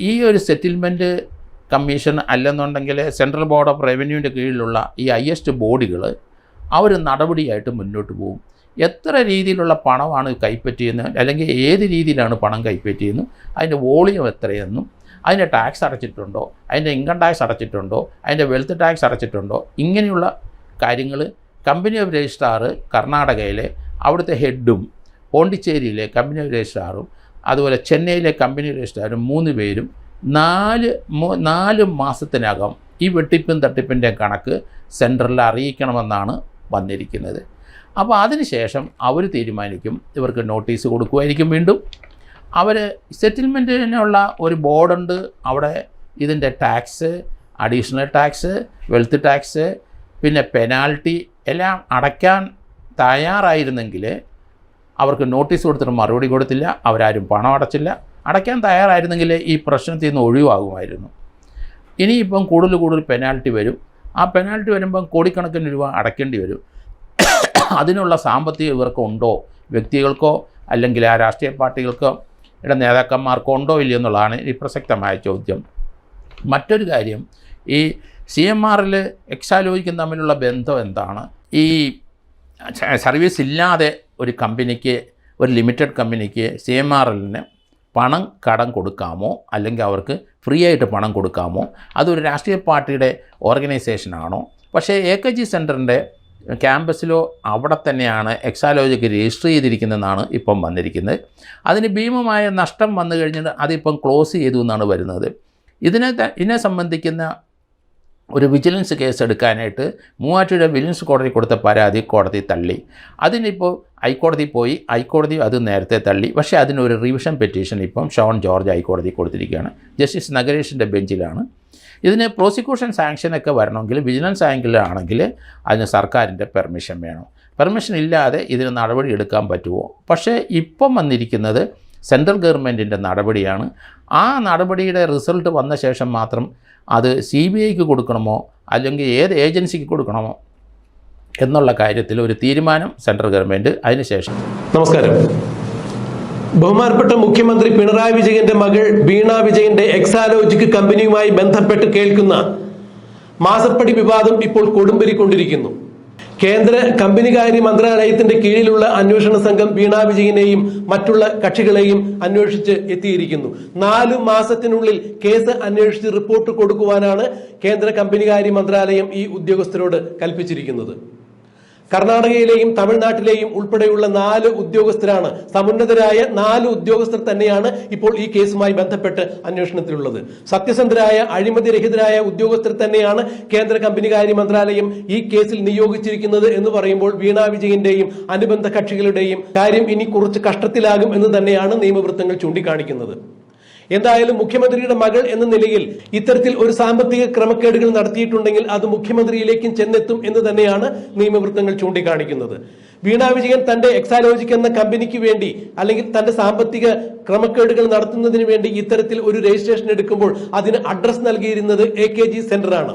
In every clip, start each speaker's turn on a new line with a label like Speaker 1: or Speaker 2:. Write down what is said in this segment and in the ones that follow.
Speaker 1: ഈ ഒരു settlement commission അല്ലെന്നുണ്ടെങ്കിൽ സെൻട്രൽ ബോർഡ് ഓഫ് റവന്യൂവിന്റെ കീഴിലുള്ള ഈ ഹയസ്റ്റ് ബോഡികൾ അവർ നടപടിയായിട്ട് മുന്നോട്ട് പോകും എത്ര രീതിയിലുള്ള പണമാണ് കൈപ്പറ്റിയെന്ന് അല്ലെങ്കിൽ ഏത് രീതിയിലാണ് പണം കൈപ്പറ്റിയെന്നും അതിന്റെ വോളിയം എത്രയെന്നും അതിന്റെ ടാക്സ് അടച്ചിട്ടുണ്ടോ അതിന്റെ ഇൻകം ടാക്സ് അടച്ചിട്ടുണ്ടോ അതിന്റെ വെൽത്ത് ടാക്സ് അടച്ചിട്ടുണ്ടോ ഇങ്ങനെയുള്ള കാര്യങ്ങൾ കമ്പനി ഓഫ് രജിസ്ട്രാർ കർണാടകയിലെ അവിടുത്തെ ഹെഡും പോണ്ടിച്ചേരിയിലെ കമ്പനി ഓഫ് രജിസ്ട്രാറും അതുപോലെ ചെന്നൈയിലെ കമ്പനി രജിസ്ട്രാറും മൂന്ന് പേരും നാല് നാല് മാസത്തിനകം ഈ വെട്ടിപ്പും തട്ടിപ്പിന്റെ കണക്ക് സെന്ററിൽ അറിയിക്കണമെന്നാണ് വന്നിരിക്കുന്നത്. അപ്പോൾ അതിനുശേഷം അവർ തീരുമാനിക്കും ഇവർക്ക് നോട്ടീസ് കൊടുക്കുമായിരിക്കും വീണ്ടും. അവർ സെറ്റിൽമെന്റിനുള്ള ഒരു ബോർഡുണ്ട് അവിടെ ഇതിന്റെ tax additional tax wealth tax പിന്നെ പെനാൽറ്റി എല്ലാം അടയ്ക്കാൻ തയ്യാറായിരുന്നെങ്കിൽ അവർക്ക് നോട്ടീസ് കൊടുത്തിട്ട് മറുപടി കൊടുത്തില്ല അവരാരും പണം അടച്ചില്ല. അടയ്ക്കാൻ തയ്യാറായിരുന്നെങ്കിൽ ഈ പ്രശ്നത്തിൽ നിന്ന് ഒഴിവാകുമായിരുന്നു. ഇനിയിപ്പം കൂടുതൽ കൂടുതൽ പെനാൽറ്റി വരും. ആ പെനാൽറ്റി വരുമ്പം കോടിക്കണക്കിന് രൂപ അടയ്ക്കേണ്ടി വരും. അതിനുള്ള സാമ്പത്തിക ഇവർക്ക് ഉണ്ടോ? വ്യക്തികൾക്കോ അല്ലെങ്കിൽ ആ രാഷ്ട്രീയ പാർട്ടികൾക്കോ? ഇവിടെ നേതാക്കന്മാർക്കോ ഉണ്ടോ ഇല്ലയോ എന്നുള്ളതാണ് ഈ പ്രസക്തമായ ചോദ്യം. മറ്റൊരു കാര്യം ഈ സി എം ആറിൽ എക്സാലോജിക്കും തമ്മിലുള്ള ബന്ധം എന്താണ്? ഈ സർവീസ് ഇല്ലാതെ ഒരു കമ്പനിക്ക് ഒരു ലിമിറ്റഡ് കമ്പനിക്ക് സി എം ആർ എല്ലിന് പണം കടം കൊടുക്കാമോ? അല്ലെങ്കിൽ അവർക്ക് ഫ്രീ ആയിട്ട് പണം കൊടുക്കാമോ? അതൊരു രാഷ്ട്രീയ പാർട്ടിയുടെ ഓർഗനൈസേഷനാണോ പക്ഷേ എ കെ ജി സെന്ററിന്റെ ക്യാമ്പസിലോ അവിടെ തന്നെയാണ് എക്സാലോജിക്ക് രജിസ്റ്റർ ചെയ്തിരിക്കുന്നതെന്നാണ് ഇപ്പം വന്നിരിക്കുന്നത്. അതിന് ഭീമമായ നഷ്ടം വന്നു കഴിഞ്ഞിട്ട് അതിപ്പം ക്ലോസ് ചെയ്തു എന്നാണ് വരുന്നത്. ഇതിനെ ഇതിനെ സംബന്ധിക്കുന്ന ഒരു വിജിലൻസ് കേസ് എടുക്കാനായിട്ട് മൂവാറ്റുപുഴ വിജിലൻസ് കോടതി കൊടുത്ത പരാതി കോടതി തള്ളി. അതിനിപ്പോൾ ഹൈക്കോടതി പോയി ഹൈക്കോടതി അത് നേരത്തെ തള്ളി. പക്ഷേ അതിനൊരു റിവിഷൻ പെറ്റീഷൻ ഇപ്പം ഷോൺ ജോർജ് ഹൈക്കോടതി കൊടുത്തിരിക്കുകയാണ്. ജസ്റ്റിസ് നഗരേഷിന്റെ ബെഞ്ചിലാണ്. ഇതിന് പ്രോസിക്യൂഷൻ സാങ്ഷനൊക്കെ വരണമെങ്കിൽ വിജിലൻസ് ആംഗിളാണെങ്കിൽ അതിന് സർക്കാരിന്റെ പെർമിഷൻ വേണം. പെർമിഷൻ ഇല്ലാതെ ഇതിന് നടപടി എടുക്കാൻ പറ്റുമോ? പക്ഷേ ഇപ്പം വന്നിരിക്കുന്നത് സെൻട്രൽ ഗവൺമെന്റിന്റെ നടപടിയാണ്. ആ നടപടിയുടെ റിസൾട്ട് വന്ന ശേഷം മാത്രം അത് സി ബി ഐക്ക് കൊടുക്കണമോ? അല്ലെങ്കിൽ ഏത് ഏജൻസിക്ക് കൊടുക്കണമോ? എന്നുള്ള കാര്യത്തിൽ ഒരു തീരുമാനം സെൻട്രൽ ഗവൺമെന്റ് അതിനുശേഷം
Speaker 2: നമസ്കാരം. ബഹുമാനപ്പെട്ട മുഖ്യമന്ത്രി പിണറായി വിജയന്റെ മകൾ വീണ വിജയന്റെ എക്സാലോജിക് കമ്പനിയുമായി ബന്ധപ്പെട്ട് കേൾക്കുന്ന മാസപ്പടി വിവാദം ഇപ്പോൾ കൊടുമ്പിരിക്കൊണ്ടിരിക്കുന്നു. കേന്ദ്ര കമ്പനികാര്യ മന്ത്രാലയത്തിന്റെ കീഴിലുള്ള അന്വേഷണ സംഘം വീണ വിജയനെയും മറ്റുള്ള കക്ഷികളെയും അന്വേഷിച്ച് എത്തിയിരിക്കുന്നു. നാലു മാസത്തിനുള്ളിൽ കേസ് അന്വേഷിച്ച് റിപ്പോർട്ട് കൊടുക്കുവാനാണ് കേന്ദ്ര കമ്പനികാര്യ മന്ത്രാലയം ഈ ഉദ്യോഗസ്ഥരോട് കൽപ്പിച്ചിരിക്കുന്നത്. കർണാടകയിലെയും തമിഴ്നാട്ടിലെയും ഉൾപ്പെടെയുള്ള നാല് ഉദ്യോഗസ്ഥരാണ്. സമുന്നതരായ നാല് ഉദ്യോഗസ്ഥർ തന്നെയാണ് ഇപ്പോൾ ഈ കേസുമായി ബന്ധപ്പെട്ട് അന്വേഷണത്തിലുള്ളത്. സത്യസന്ധരായ അഴിമതിരഹിതരായ ഉദ്യോഗസ്ഥർ തന്നെയാണ് കേന്ദ്ര കമ്പനികാര്യ മന്ത്രാലയം ഈ കേസിൽ നിയോഗിച്ചിരിക്കുന്നത് എന്ന് പറയുമ്പോൾ വീണ വിജയന്റെയും അനുബന്ധ കക്ഷികളുടെയും കാര്യം ഇനി കുറച്ച് കഷ്ടത്തിലാകും എന്ന് തന്നെയാണ് നിയമവൃത്തങ്ങൾ ചൂണ്ടിക്കാണിക്കുന്നത്. എന്തായാലും മുഖ്യമന്ത്രിയുടെ മകൾ എന്ന നിലയിൽ ഇത്തരത്തിൽ ഒരു സാമ്പത്തിക ക്രമക്കേടുകൾ നടത്തിയിട്ടുണ്ടെങ്കിൽ അത് മുഖ്യമന്ത്രിയിലേക്കും ചെന്നെത്തും എന്ന് തന്നെയാണ് നിയമവൃത്തങ്ങൾ ചൂണ്ടിക്കാണിക്കുന്നത്. വീണ വിജയൻ തന്റെ എക്സാലോജിക് എന്ന കമ്പനിക്ക് വേണ്ടി അല്ലെങ്കിൽ തന്റെ സാമ്പത്തിക ക്രമക്കേടുകൾ നടത്തുന്നതിന് വേണ്ടി ഇത്തരത്തിൽ ഒരു രജിസ്ട്രേഷൻ എടുക്കുമ്പോൾ അതിന് അഡ്രസ് നൽകിയിരുന്നത് എ കെ ജി സെന്ററാണ്.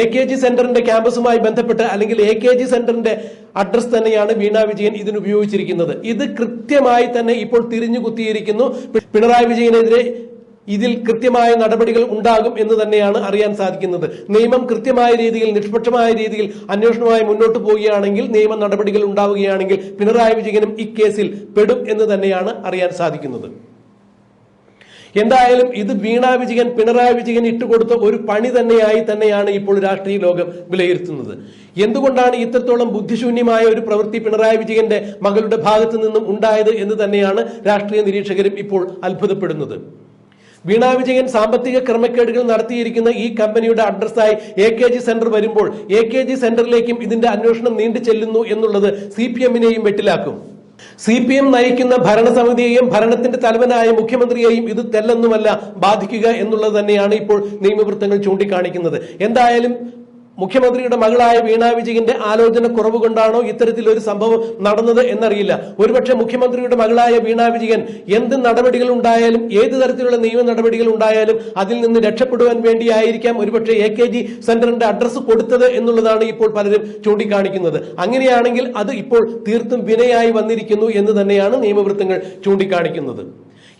Speaker 2: എ കെ ജി സെന്ററിന്റെ ക്യാമ്പസുമായി ബന്ധപ്പെട്ട് അല്ലെങ്കിൽ എ കെ ജി സെന്ററിന്റെ അഡ്രസ് തന്നെയാണ് വീണ വിജയൻ ഇതിന് ഉപയോഗിച്ചിരിക്കുന്നത്. ഇത് കൃത്യമായി തന്നെ ഇപ്പോൾ തിരിഞ്ഞു കുത്തിയിരിക്കുന്നു പിണറായി വിജയനെതിരെ ഇതിൽ കൃത്യമായ നടപടികൾ ഉണ്ടാകും എന്ന് തന്നെയാണ് അറിയാൻ സാധിക്കുന്നത്. നിയമം കൃത്യമായ രീതിയിൽ നിഷ്പക്ഷമായ രീതിയിൽ അന്വേഷണവുമായി മുന്നോട്ട് പോവുകയാണെങ്കിൽ നിയമ നടപടികൾ ഉണ്ടാവുകയാണെങ്കിൽ പിണറായി വിജയനും ഇക്കേസിൽ പെടും എന്ന് തന്നെയാണ് അറിയാൻ സാധിക്കുന്നത്. എന്തായാലും ഇത് വീണ വിജയൻ പിണറായി വിജയൻ ഇട്ടുകൊടുത്ത ഒരു പണി തന്നെയായി തന്നെയാണ് ഇപ്പോൾ രാഷ്ട്രീയ ലോകം വിലയിരുത്തുന്നത്. എന്തുകൊണ്ടാണ് ഇത്രത്തോളം ബുദ്ധിശൂന്യമായ ഒരു പ്രവൃത്തി പിണറായി വിജയന്റെ മകളുടെ ഭാഗത്തു നിന്നും ഉണ്ടായത് എന്ന് തന്നെയാണ് രാഷ്ട്രീയ നിരീക്ഷകരും ഇപ്പോൾ അത്ഭുതപ്പെടുന്നത്. വീണ വിജയൻ സാമ്പത്തിക ക്രമക്കേടുകൾ നടത്തിയിരിക്കുന്ന ഈ കമ്പനിയുടെ അഡ്രസ്സായി എ കെ ജി സെന്റർ വരുമ്പോൾ എ കെ ജി സെന്ററിലേക്കും ഇതിന്റെ അന്വേഷണം നീണ്ടു ചെല്ലുന്നു എന്നുള്ളത് സി പി എമ്മിനെയും വെട്ടിലാക്കും. സി പി എം നയിക്കുന്ന ഭരണസമിതിയെയും ഭരണത്തിന്റെ തലവനായ മുഖ്യമന്ത്രിയെയും ഇത് തെല്ലെന്നുമല്ല ബാധിക്കുക എന്നുള്ളത് തന്നെയാണ് ഇപ്പോൾ നിയമവൃത്തങ്ങൾ ചൂണ്ടിക്കാണിക്കുന്നത്. എന്തായാലും മുഖ്യമന്ത്രിയുടെ മകളായ വീണ വിജയന്റെ ആലോചന കുറവ് കൊണ്ടാണോ ഇത്തരത്തിൽ ഒരു സംഭവം നടന്നത് എന്നറിയില്ല. ഒരുപക്ഷെ മുഖ്യമന്ത്രിയുടെ മകളായ വീണ വിജയൻ എന്ത് നടപടികൾ ഉണ്ടായാലും ഏത് തരത്തിലുള്ള നിയമ നടപടികൾ ഉണ്ടായാലും അതിൽ നിന്ന് രക്ഷപ്പെടുവാൻ വേണ്ടിയായിരിക്കാം ഒരുപക്ഷെ എ കെ ജി സെന്ററിന്റെ അഡ്രസ്സ് കൊടുത്തത് എന്നുള്ളതാണ് ഇപ്പോൾ പലരും ചൂണ്ടിക്കാണിക്കുന്നത്. അങ്ങനെയാണെങ്കിൽ അത് ഇപ്പോൾ തീർത്തും വിനയായി വന്നിരിക്കുന്നു എന്ന് തന്നെയാണ് നിയമവൃത്തങ്ങൾ ചൂണ്ടിക്കാണിക്കുന്നത്.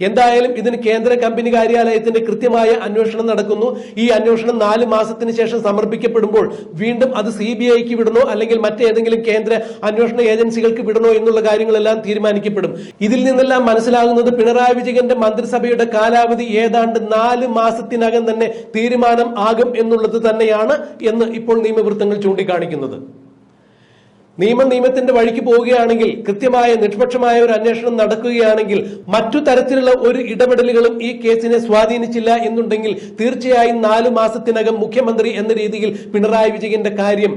Speaker 2: എന്തായാലും ഇതിന് കേന്ദ്ര കമ്പനി കാര്യാലയത്തിന്റെ കൃത്യമായ അന്വേഷണം നടക്കുന്നു. ഈ അന്വേഷണം നാല് മാസത്തിന് ശേഷം സമർപ്പിക്കപ്പെടുമ്പോൾ വീണ്ടും അത് സി ബി ഐക്ക് വിടണോ അല്ലെങ്കിൽ മറ്റേതെങ്കിലും കേന്ദ്ര അന്വേഷണ ഏജൻസികൾക്ക് വിടണോ എന്നുള്ള കാര്യങ്ങളെല്ലാം തീരുമാനിക്കപ്പെടും. ഇതിൽ നിന്നെല്ലാം മനസ്സിലാകുന്നത് പിണറായി വിജയന്റെ മന്ത്രിസഭയുടെ കാലാവധി ഏതാണ്ട് നാല് മാസത്തിനകം തന്നെ തീരുമാനം ആകും എന്നുള്ളത് തന്നെയാണ് എന്ന് ഇപ്പോൾ നിയമവൃത്തങ്ങൾ ചൂണ്ടിക്കാണിക്കുന്നത്. നിയമം നിയമത്തിന്റെ വഴിക്ക് പോവുകയാണെങ്കിൽ കൃത്യമായ നിഷ്പക്ഷമായ ഒരു അന്വേഷണം നടക്കുകയാണെങ്കിൽ മറ്റു തരത്തിലുള്ള ഒരു ഇടപെടലുകളും ഈ കേസിനെ സ്വാധീനിച്ചില്ല എന്നുണ്ടെങ്കിൽ തീർച്ചയായും നാലു മാസത്തിനകം മുഖ്യമന്ത്രി എന്ന രീതിയിൽ പിണറായി വിജയന്റെ കാര്യം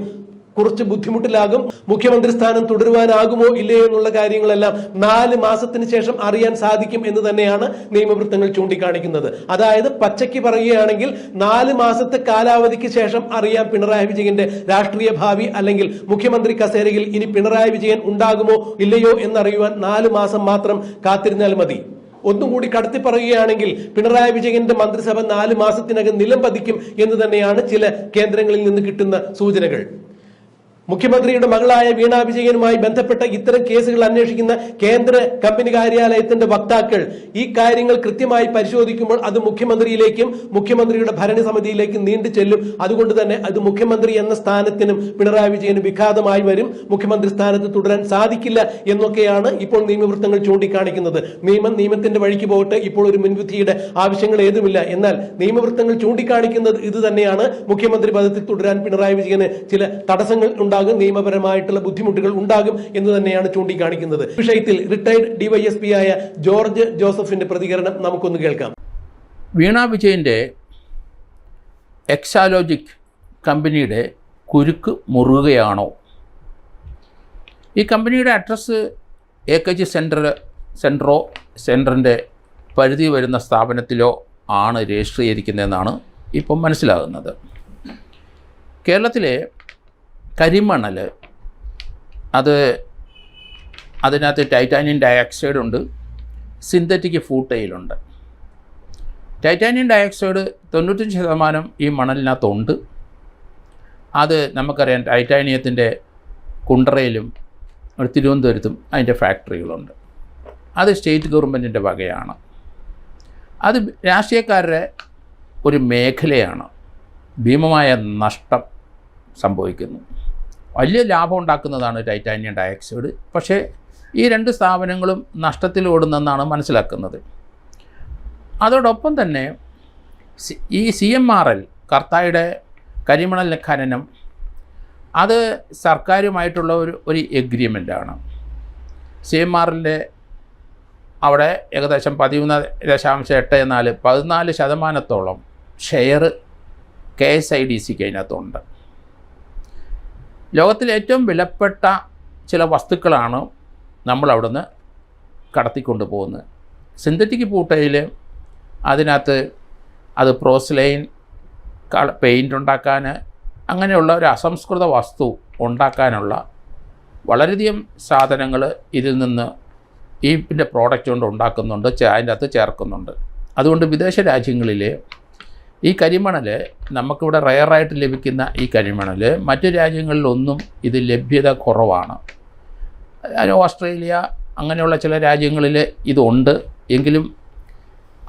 Speaker 2: കുറച്ച് ബുദ്ധിമുട്ടിലാകും. മുഖ്യമന്ത്രി സ്ഥാനം തുടരുവാനാകുമോ ഇല്ലയോ എന്നുള്ള കാര്യങ്ങളെല്ലാം നാല് മാസത്തിന് ശേഷം അറിയാൻ സാധിക്കും എന്ന് തന്നെയാണ് നിയമവൃത്തങ്ങൾ ചൂണ്ടിക്കാണിക്കുന്നത്. അതായത് പച്ചയ്ക്ക് പറയുകയാണെങ്കിൽ നാല് മാസത്തെ കാലാവധിക്ക് ശേഷം അറിയാം പിണറായി വിജയന്റെ രാഷ്ട്രീയ ഭാവി അല്ലെങ്കിൽ മുഖ്യമന്ത്രി കസേരയിൽ ഇനി പിണറായി വിജയൻ ഉണ്ടാകുമോ ഇല്ലയോ എന്നറിയുവാൻ നാല് മാസം മാത്രം കാത്തിരുന്നാൽ മതി. ഒന്നും കൂടി കടത്തി പറയുകയാണെങ്കിൽ പിണറായി വിജയന്റെ മന്ത്രിസഭ നാല് മാസത്തിനകം നിലം പതിക്കും എന്ന് തന്നെയാണ് ചില കേന്ദ്രങ്ങളിൽ നിന്ന് കിട്ടുന്ന സൂചനകൾ. മുഖ്യമന്ത്രിയുടെ മകളായ വീണ വിജയനുമായി ബന്ധപ്പെട്ട ഇത്തരം കേസുകൾ അന്വേഷിക്കുന്ന കേന്ദ്ര കമ്പനി കാര്യാലയത്തിന്റെ വക്താക്കൾ ഈ കാര്യങ്ങൾ കൃത്യമായി പരിശോധിക്കുമ്പോൾ അത് മുഖ്യമന്ത്രിയിലേക്കും മുഖ്യമന്ത്രിയുടെ ഭരണസമിതിയിലേക്കും നീണ്ടു ചെല്ലും. അതുകൊണ്ട് തന്നെ അത് മുഖ്യമന്ത്രി എന്ന സ്ഥാനത്തിനും പിണറായി വിജയനും വിഘാതമായി വരും. മുഖ്യമന്ത്രി സ്ഥാനത്ത് തുടരാൻ സാധിക്കില്ല എന്നൊക്കെയാണ് ഇപ്പോൾ നിയമവൃത്തങ്ങൾ ചൂണ്ടിക്കാണിക്കുന്നത്. നിയമം നിയമത്തിന്റെ വഴിക്ക് പോകട്ടെ. ഇപ്പോൾ ഒരു മുൻവിധിയുടെ ആവശ്യങ്ങൾ ഏതുമില്ല. എന്നാൽ നിയമവൃത്തങ്ങൾ ചൂണ്ടിക്കാണിക്കുന്നത് ഇത് തന്നെയാണ് മുഖ്യമന്ത്രി പദത്തിൽ തുടരാൻ പിണറായി വിജയന് ചില തടസ്സങ്ങൾ ഉണ്ടാകും നിയമപരമായിട്ടുള്ള ബുദ്ധിമുട്ടുകൾ ഉണ്ടാകും എന്ന് തന്നെയാണ് ചൂണ്ടിക്കാണിക്കുന്നത്. വിഷയത്തിൽ റിട്ടയർഡ് ഡിവൈഎസ്പി ആയ ജോർജ് ജോസഫിന്റെ പ്രതികരണം നമുക്കൊന്ന് കേൾക്കാം.
Speaker 1: വീണ വിജയന്റെ എക്സാലോജിക് കമ്പനിയുടെ കുരുക്ക് മുറുകയാണോ? ഈ കമ്പനിയുടെ address A K G centre സെൻട്രോ സെന്ററിന്റെ പരിധി വരുന്ന സ്ഥാപനത്തിലോ ആണ് രജിസ്റ്റർ ചെയ്തിരിക്കുന്നതെന്നാണ് ഇപ്പം മനസ്സിലാകുന്നത്. കേരളത്തിലെ കരിമണൽ അത് അതിനകത്ത് ടൈറ്റാനിയം ഡയോക്സൈഡ് ഉണ്ട്. സിന്തറ്റിക് ഫൂട്ടയിലുണ്ട് ടൈറ്റാനിയം ഡയോക്സൈഡ് തൊണ്ണൂറ്റഞ്ച് ശതമാനം ഈ മണലിനകത്തുണ്ട് അത് നമുക്കറിയാം ടൈറ്റാനിയത്തിന്റെ കുണ്ടറയിലും തിരുവനന്തപുരത്തും അതിന്റെ ഫാക്ടറികളുണ്ട്. അത് സ്റ്റേറ്റ് ഗവൺമെന്റിന്റെ വകയാണ്. അത് രാഷ്ട്രീയക്കാരുടെ ഒരു മേഖലയാണ്. ഭീമമായ നഷ്ടം സംഭവിക്കുന്നു. വലിയ ലാഭം ഉണ്ടാക്കുന്നതാണ് ടൈറ്റാനിയം ഡയോക്സൈഡ് പക്ഷേ ഈ രണ്ട് സ്ഥാപനങ്ങളും നഷ്ടത്തിൽ ഓടുന്നെന്നാണ് മനസ്സിലാക്കുന്നത്. അതോടൊപ്പം തന്നെ ഈ സി എം ആർ എൽ കർത്തായുടെ കരിമണൽ ഖനനം അത് സർക്കാരുമായിട്ടുള്ള ഒരു ഒരു എഗ്രിമെന്റാണ് സി എം ആറിന്റെ അവിടെ ഏകദേശം പതിമൂന്ന് ദശാംശം എട്ട് നാല് പതിനാല് ശതമാനത്തോളം share K S I D സിക്ക് അതിനകത്തുണ്ട്. ലോകത്തിലെ ഏറ്റവും വിലപ്പെട്ട ചില വസ്തുക്കളാണ് നമ്മൾ അവിടുന്ന് കടത്തിക്കൊണ്ട് പോകുന്നത് സിന്തറ്റിക് പൂട്ടയിൽ അതിനകത്ത് അത് പ്രോസ്ലൈൻ പെയിന്റ് ഉണ്ടാക്കാൻ അങ്ങനെയുള്ള ഒരു അസംസ്കൃത വസ്തു ഉണ്ടാക്കാനുള്ള വളരെയധികം സാധനങ്ങൾ ഇതിൽ നിന്ന് ഈ പ്രോഡക്റ്റ് കൊണ്ട് ഉണ്ടാക്കുന്നുണ്ട് അതിന്റെ അകത്ത് ചേർക്കുന്നുണ്ട്. അതുകൊണ്ട് വിദേശ രാജ്യങ്ങളിൽ ഈ കരിമണൽ നമുക്കിവിടെ റയറായിട്ട് ലഭിക്കുന്ന ഈ കരിമണൽ മറ്റു രാജ്യങ്ങളിലൊന്നും ഇത് ലഭ്യത കുറവാണ്. ഓസ്ട്രേലിയ അങ്ങനെയുള്ള ചില രാജ്യങ്ങളിൽ ഇതുണ്ട്. എങ്കിലും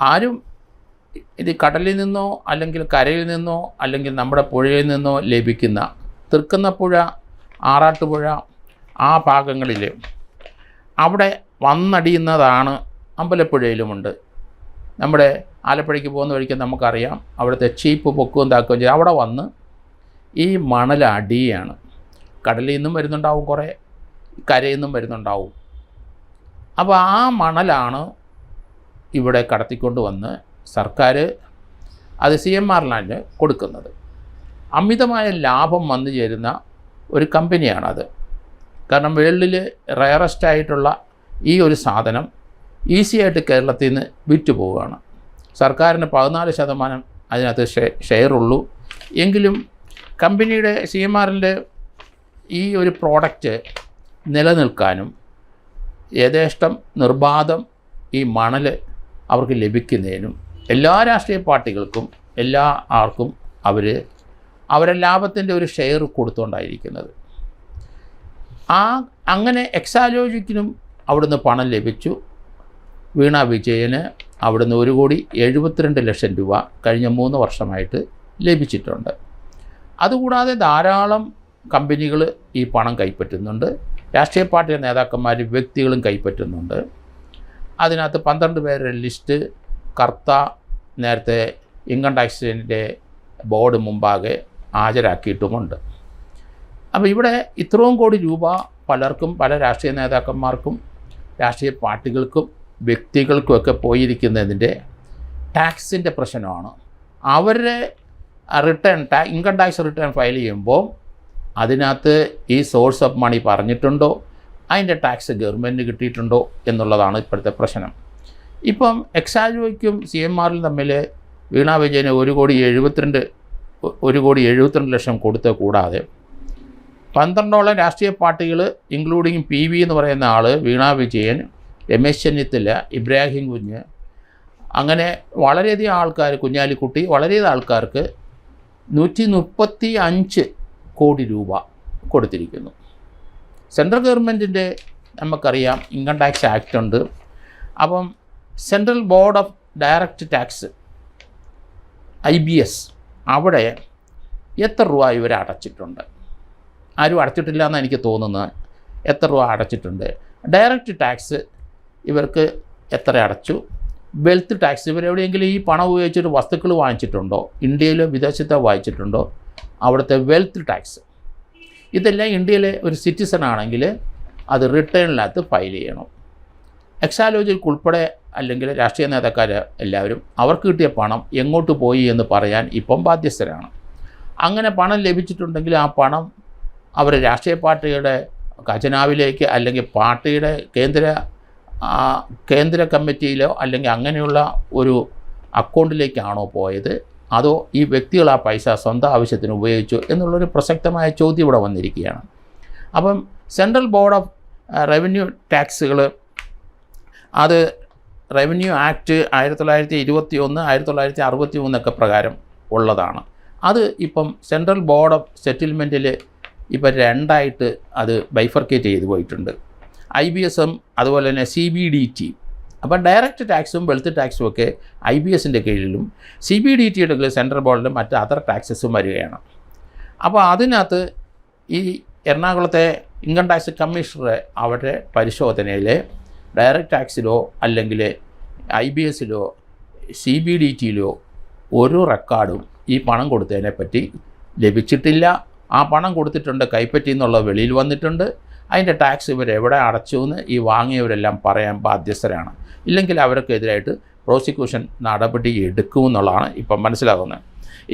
Speaker 1: ആരും ഇത് കടലിൽ നിന്നോ അല്ലെങ്കിൽ കരയിൽ നിന്നോ അല്ലെങ്കിൽ നമ്മുടെ പുഴയിൽ നിന്നോ ലഭിക്കുന്ന തൃക്കുന്ന തൃക്കുന്നപ്പുഴ ആറാട്ടുപുഴ ആ ഭാഗങ്ങളിൽ അവിടെ വന്നടിയുന്നതാണ് അമ്പലപ്പുഴയിലുമുണ്ട്. നമ്മുടെ ആലപ്പുഴയ്ക്ക് പോകുന്ന വഴിക്ക് നമുക്കറിയാം. അവിടുത്തെ ചീപ്പ് പൊക്കുകയും താക്കുകയും ചെയ്ത്. അവിടെ വന്ന് ഈ മണൽ അടിയാണ് കടലിൽ നിന്നും വരുന്നുണ്ടാവും കുറേ കരയിൽ നിന്നും വരുന്നുണ്ടാവും. അപ്പോൾ ആ മണലാണ് ഇവിടെ കടത്തിക്കൊണ്ട് വന്ന് സർക്കാർ അത് സി എം ആറിലാണ് കൊടുക്കുന്നത്. അമിതമായ ലാഭം വന്നു ചേരുന്ന ഒരു കമ്പനിയാണത്. കാരണം വേൾഡിൽ റയറസ്റ്റ് ആയിട്ടുള്ള ഈ ഒരു സാധനം ഈസി ആയിട്ട് കേരളത്തിൽ നിന്ന് വിറ്റ് പോവുകയാണ്. സർക്കാരിന് പതിനാല് ശതമാനം അതിനകത്ത് ഷെയറുള്ളൂ എങ്കിലും കമ്പനിയുടെ സി എം ആറിന്റെ ഈ ഒരു പ്രോഡക്റ്റ് നിലനിൽക്കാനും യഥേഷ്ടം നിർബാധം ഈ മണൽ അവർക്ക് ലഭിക്കുന്നതിനും എല്ലാ രാഷ്ട്രീയ പാർട്ടികൾക്കും എല്ലാ ആർക്കും അവർ അവരെ ലാഭത്തിന്റെ ഒരു ഷെയർ കൊടുത്തുകൊണ്ടായിരിക്കുന്നത് ആ അങ്ങനെ എക്സാലോജിക്കിനും അവിടുന്ന് പണം ലഭിച്ചു. വീണ വിജയന് അവിടുന്ന് ഒരു കോടി എഴുപത്തിരണ്ട് ലക്ഷം രൂപ കഴിഞ്ഞ മൂന്ന് വർഷമായിട്ട് ലഭിച്ചിട്ടുണ്ട്. അതുകൂടാതെ ധാരാളം കമ്പനികൾ ഈ പണം കൈപ്പറ്റുന്നുണ്ട്. രാഷ്ട്രീയ പാർട്ടിയുടെ നേതാക്കന്മാരും വ്യക്തികളും കൈപ്പറ്റുന്നുണ്ട്. അതിനകത്ത് പന്ത്രണ്ട് പേരുടെ ലിസ്റ്റ് കർത്ത നേരത്തെ ഇൻകം ടാക്സിന്റെ ബോർഡ് മുമ്പാകെ ഹാജരാക്കിയിട്ടുമുണ്ട്. അപ്പോൾ ഇവിടെ ഇത്രയും കോടി രൂപ പലർക്കും പല രാഷ്ട്രീയ നേതാക്കന്മാർക്കും രാഷ്ട്രീയ പാർട്ടികൾക്കും വ്യക്തികൾക്കുമൊക്കെ പോയിരിക്കുന്നതിന്റെ ടാക്സിന്റെ പ്രശ്നമാണ്. അവരുടെ റിട്ടേൺ ടാ ഇൻകം ടാക്സ് റിട്ടേൺ ഫയൽ ചെയ്യുമ്പോൾ അതിനകത്ത് ഈ സോഴ്സ് ഓഫ് മണി പറഞ്ഞിട്ടുണ്ടോ? അതിന്റെ ടാക്സ് ഗവൺമെന്റിന് കിട്ടിയിട്ടുണ്ടോ? എന്നുള്ളതാണ് ഇപ്പോഴത്തെ പ്രശ്നം. ഇപ്പം എക്സാജോയ്ക്കും സി എം ആറിലും തമ്മിൽ വീണ വിജയന് ഒരു കോടി എഴുപത്തിരണ്ട് ഒരു കോടി എഴുപത്തിരണ്ട് ലക്ഷം കൊടുത്ത കൂടാതെ പന്ത്രണ്ടോളം രാഷ്ട്രീയ പാർട്ടികൾ ഇൻക്ലൂഡിങ് പി വി എന്ന് പറയുന്ന ആൾ വീണ വിജയൻ രമേശ് ചെന്നിത്തല ഇബ്രാഹിം കുഞ്ഞ് അങ്ങനെ വളരെയധികം ആൾക്കാർ കുഞ്ഞാലിക്കുട്ടി വളരെയധികം ആൾക്കാർക്ക് നൂറ്റി മുപ്പത്തി അഞ്ച് കോടി രൂപ കൊടുത്തിരിക്കുന്നു. സെൻട്രൽ ഗവൺമെന്റിന്റെ നമുക്കറിയാം ഇൻകം ടാക്സ് ആക്ട് ഉണ്ട് അപ്പം central board of direct tax I B S അവിടെ എത്ര രൂപ ഇവർ അടച്ചിട്ടുണ്ട്? ആരും അടച്ചിട്ടില്ല എന്നാണ് എനിക്ക് തോന്നുന്നത്. എത്ര രൂപ അടച്ചിട്ടുണ്ട്? ഡയറക്റ്റ് ടാക്സ് ഇവർക്ക് എത്ര അടച്ചു? Wealth tax. ഇവരെവിടെയെങ്കിലും ഈ പണം ഉപയോഗിച്ചിട്ട് വസ്തുക്കൾ വാങ്ങിച്ചിട്ടുണ്ടോ? ഇന്ത്യയിലോ വിദേശത്തോ വാങ്ങിച്ചിട്ടുണ്ടോ? അവിടുത്തെ വെൽത്ത് ടാക്സ്. ഇതെല്ലാം ഇന്ത്യയിലെ ഒരു സിറ്റിസൺ ആണെങ്കിൽ അത് റിട്ടേണിനകത്ത് ഫയൽ ചെയ്യണം. എക്സാലോജികൾക്ക് ഉൾപ്പെടെ അല്ലെങ്കിൽ രാഷ്ട്രീയ നേതാക്കാർ എല്ലാവരും അവർക്ക് കിട്ടിയ പണം എങ്ങോട്ട് പോയി എന്ന് പറയാൻ ഇപ്പം ബാധ്യസ്ഥരാണ്. അങ്ങനെ പണം ലഭിച്ചിട്ടുണ്ടെങ്കിൽ ആ പണം അവർ രാഷ്ട്രീയ പാർട്ടിയുടെ ഖജനാവിലേക്ക് അല്ലെങ്കിൽ പാർട്ടിയുടെ കേന്ദ്ര ആ, കേന്ദ്ര കമ്മിറ്റിയിലോ അല്ലെങ്കിൽ അങ്ങനെയുള്ള ഒരു അക്കൗണ്ടിലേക്കാണോ പോയത്? അതോ ഈ വ്യക്തികൾ ആ പൈസ സ്വന്തം ആവശ്യത്തിന് ഉപയോഗിച്ചു എന്നുള്ളൊരു പ്രസക്തമായ ചോദ്യം ഇവിടെ വന്നിരിക്കുകയാണ്. അപ്പം സെൻട്രൽ ബോർഡ് ഓഫ് റവന്യൂ ടാക്സുകൾ അത് റവന്യൂ ആക്ട് ആയിരത്തി തൊള്ളായിരത്തി ഇരുപത്തി ഒന്ന് ആയിരത്തി തൊള്ളായിരത്തി അറുപത്തി മൂന്നൊക്കെ പ്രകാരം ഉള്ളതാണ്. അത് ഇപ്പം സെൻട്രൽ ബോർഡ് ഓഫ് സെറ്റിൽമെന്റിൽ ഇപ്പം രണ്ടായിട്ട് അത് ബൈഫർക്കേറ്റ് ചെയ്തു പോയിട്ടുണ്ട്. ഐ ബി എസും അതുപോലെ തന്നെ സി ബി ഡി ടി. അപ്പം ഡയറക്റ്റ് ടാക്സും വെൽത്ത് ടാക്സും ഒക്കെ ഐ ബി എസിന്റെ കീഴിലും സി ബി ഡി ടിയുടെ കീഴിൽ സെൻട്രൽ ബോർഡിലും മറ്റ് അതർ ടാക്സസും വരികയാണ്. അപ്പോൾ അതിനകത്ത് ഈ എറണാകുളത്തെ ഇൻകം ടാക്സ് കമ്മീഷണറെ അവരുടെ പരിശോധനയിൽ ഡയറക്റ്റ് ടാക്സിലോ അല്ലെങ്കിൽ ഐ ബി എസിലോ സി ബി ഡി ടിയിലോ ഒരു റെക്കോർഡും ഈ പണം കൊടുത്തതിനെ പറ്റി ലഭിച്ചിട്ടില്ല. ആ പണം കൊടുത്തിട്ടുണ്ട് കൈപ്പറ്റി എന്നുള്ളത് വെളിയിൽ വന്നിട്ടുണ്ട്. അതിന്റെ ടാക്സ് ഇവർ എവിടെ അടച്ചു എന്ന് ഈ വാങ്ങിയവരെല്ലാം പറയാൻ ബാധ്യസ്ഥരാണ്. ഇല്ലെങ്കിൽ അവർക്കെതിരായിട്ട് പ്രോസിക്യൂഷൻ നടപടി എടുക്കുമെന്നുള്ളതാണ് ഇപ്പം മനസ്സിലാകുന്നത്.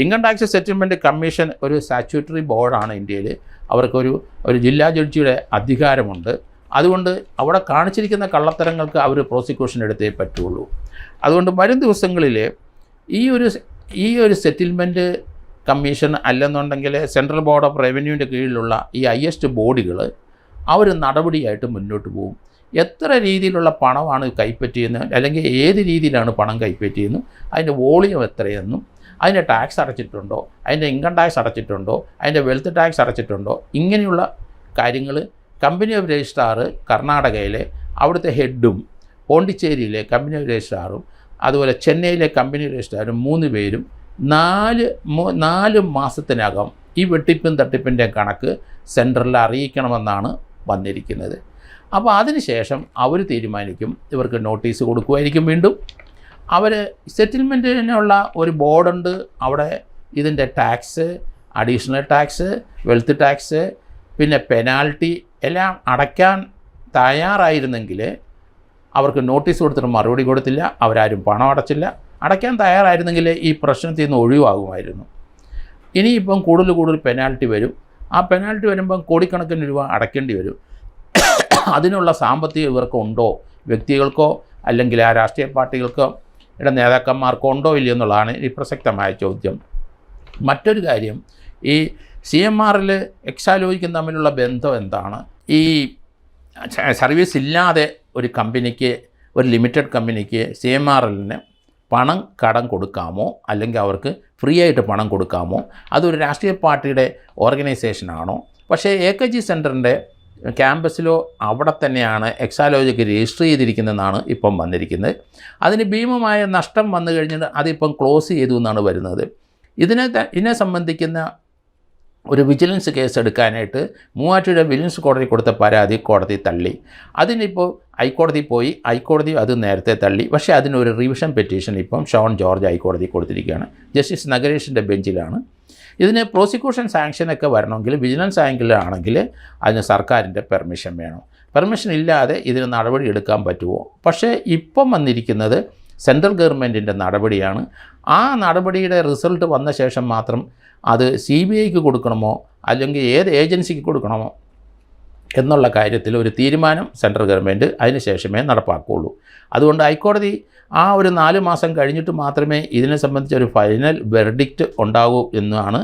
Speaker 1: ഇൻകം ടാക്സ് സെറ്റിൽമെന്റ് കമ്മീഷൻ ഒരു സ്റ്റാറ്റ്യൂട്ടറി ബോർഡാണ് ഇന്ത്യയിൽ. അവർക്കൊരു ഒരു ജില്ലാ ജഡ്ജിയുടെ അധികാരമുണ്ട്. അതുകൊണ്ട് അവിടെ കാണിച്ചിരിക്കുന്ന കള്ളത്തരങ്ങൾക്ക് അവർ പ്രോസിക്യൂഷൻ എടുത്തേ പറ്റുള്ളൂ. അതുകൊണ്ട് വരും ദിവസങ്ങളിൽ ഈ ഒരു ഈ ഒരു സെറ്റിൽമെന്റ് കമ്മീഷൻ അല്ലെന്നുണ്ടെങ്കിൽ സെൻട്രൽ ബോർഡ് ഓഫ് റവന്യൂവിന്റെ കീഴിലുള്ള ഈ ഹയസ്റ്റ് ബോഡികൾ അവർ നടപടിയായിട്ട് മുന്നോട്ട് പോകും. എത്ര രീതിയിലുള്ള പണമാണ് കൈപ്പറ്റിയെന്ന് അല്ലെങ്കിൽ ഏത് രീതിയിലാണ് പണം കൈപ്പറ്റിയെന്നും അതിന്റെ വോളിയം എത്രയെന്നും അതിന്റെ ടാക്സ് അടച്ചിട്ടുണ്ടോ അതിന്റെ ഇൻകം ടാക്സ് അടച്ചിട്ടുണ്ടോ അതിന്റെ വെൽത്ത് ടാക്സ് അടച്ചിട്ടുണ്ടോ ഇങ്ങനെയുള്ള കാര്യങ്ങൾ കമ്പനി ഓഫ് രജിസ്ട്രാർ കർണാടകയിലെ അവിടുത്തെ ഹെഡും പോണ്ടിച്ചേരിയിലെ കമ്പനി ഓഫ് രജിസ്ട്രാറും അതുപോലെ ചെന്നൈയിലെ കമ്പനി രജിസ്ട്രാറും മൂന്ന് പേരും നാല് നാല് മാസത്തിനകം ഈ വെട്ടിപ്പും തട്ടിപ്പിന്റെ കണക്ക് സെന്ററിൽ അറിയിക്കണമെന്നാണ് വന്നിരിക്കുന്നത്. അപ്പോൾ അതിനുശേഷം അവർ തീരുമാനിക്കും ഇവർക്ക് നോട്ടീസ് കൊടുക്കുമായിരിക്കും വീണ്ടും. അവർ സെറ്റിൽമെന്റിനുള്ള ഒരു ബോർഡുണ്ട്. അവിടെ ഇതിന്റെ tax additional tax wealth tax പിന്നെ പെനാൽറ്റി എല്ലാം അടയ്ക്കാൻ തയ്യാറായിരുന്നെങ്കിൽ അവർക്ക് നോട്ടീസ് കൊടുത്തിട്ട് മറുപടി കൊടുത്തില്ല അവരാരും പണം അടച്ചില്ല. അടയ്ക്കാൻ തയ്യാറായിരുന്നെങ്കിൽ ഈ പ്രശ്നത്തിൽ നിന്ന് ഒഴിവാകുമായിരുന്നു. ഇനിയിപ്പം കൂടുതൽ കൂടുതൽ പെനാൽറ്റി വരും. ആ പെനാൽറ്റി വരുമ്പം കോടിക്കണക്കിന് രൂപ അടയ്ക്കേണ്ടി വരും. അതിനുള്ള സാമ്പത്തികം ഇവർക്ക് ഉണ്ടോ? വ്യക്തികൾക്കോ അല്ലെങ്കിൽ ആ രാഷ്ട്രീയ പാർട്ടികൾക്കോ? ഇവിടെ നേതാക്കന്മാർക്കോ ഉണ്ടോ ഇല്ലയോ എന്നുള്ളതാണ് ഈ പ്രസക്തമായ ചോദ്യം. മറ്റൊരു കാര്യം ഈ സി എം ആറിൽ എക്സാലോജിക്കും തമ്മിലുള്ള ബന്ധം എന്താണ്? ഈ സർവീസ് ഇല്ലാതെ ഒരു കമ്പനിക്ക് ഒരു ലിമിറ്റഡ് കമ്പനിക്ക് സി എം ആർ എല്ലിന് പണം കടം കൊടുക്കാമോ? അല്ലെങ്കിൽ അവർക്ക് ഫ്രീ ആയിട്ട് പണം കൊടുക്കാമോ? അതൊരു രാഷ്ട്രീയ പാർട്ടിയുടെ ഓർഗനൈസേഷനാണോ പക്ഷേ എ കെ ജി സെന്ററിന്റെ ക്യാമ്പസിലോ അവിടെ തന്നെയാണ് എക്സാലോജിക്ക് രജിസ്റ്റർ ചെയ്തിരിക്കുന്നതെന്നാണ് ഇപ്പം വന്നിരിക്കുന്നത്. അതിന് ഭീമമായ നഷ്ടം വന്നു കഴിഞ്ഞിട്ട് അതിപ്പം ക്ലോസ് ചെയ്തു എന്നാണ് വരുന്നത്. ഇതിനെ ഇതിനെ സംബന്ധിക്കുന്ന ഒരു വിജിലൻസ് കേസ് എടുക്കാനായിട്ട് മൂവാറ്റുപുഴ വിജിലൻസ് കോടതി കൊടുത്ത പരാതി കോടതി തള്ളി. അതിനിപ്പോൾ ഹൈക്കോടതി പോയി ഹൈക്കോടതി അത് നേരത്തെ തള്ളി. പക്ഷേ അതിനൊരു റിവിഷൻ പെറ്റീഷൻ ഇപ്പം ഷോൺ ജോർജ് ഹൈക്കോടതി കൊടുത്തിരിക്കുകയാണ്. ജസ്റ്റിസ് നഗരേഷിന്റെ ബെഞ്ചിലാണ്. ഇതിന് പ്രോസിക്യൂഷൻ സാങ്ഷനൊക്കെ വരണമെങ്കിൽ വിജിലൻസ് ആംഗിളാണെങ്കിൽ അതിന് സർക്കാരിന്റെ പെർമിഷൻ വേണം. പെർമിഷൻ ഇല്ലാതെ ഇതിന് നടപടി എടുക്കാൻ പറ്റുമോ പക്ഷേ ഇപ്പം വന്നിരിക്കുന്നത് സെൻട്രൽ ഗവൺമെന്റിന്റെ നടപടിയാണ്. ആ നടപടിയുടെ റിസൾട്ട് വന്ന ശേഷം മാത്രം അത് സി ബി ഐക്ക് കൊടുക്കണമോ അല്ലെങ്കിൽ ഏത് ഏജൻസിക്ക് കൊടുക്കണമോ എന്നുള്ള കാര്യത്തിൽ ഒരു തീരുമാനം സെൻട്രൽ ഗവൺമെന്റ് അതിന് ശേഷമേ നടപ്പാക്കുകയുള്ളൂ. അതുകൊണ്ട് ഹൈക്കോടതി ആ ഒരു നാല് മാസം കഴിഞ്ഞിട്ട് മാത്രമേ ഇതിനെ സംബന്ധിച്ച് ഒരു ഫൈനൽ വെർഡിക്റ്റ് ഉണ്ടാകൂ എന്നാണ്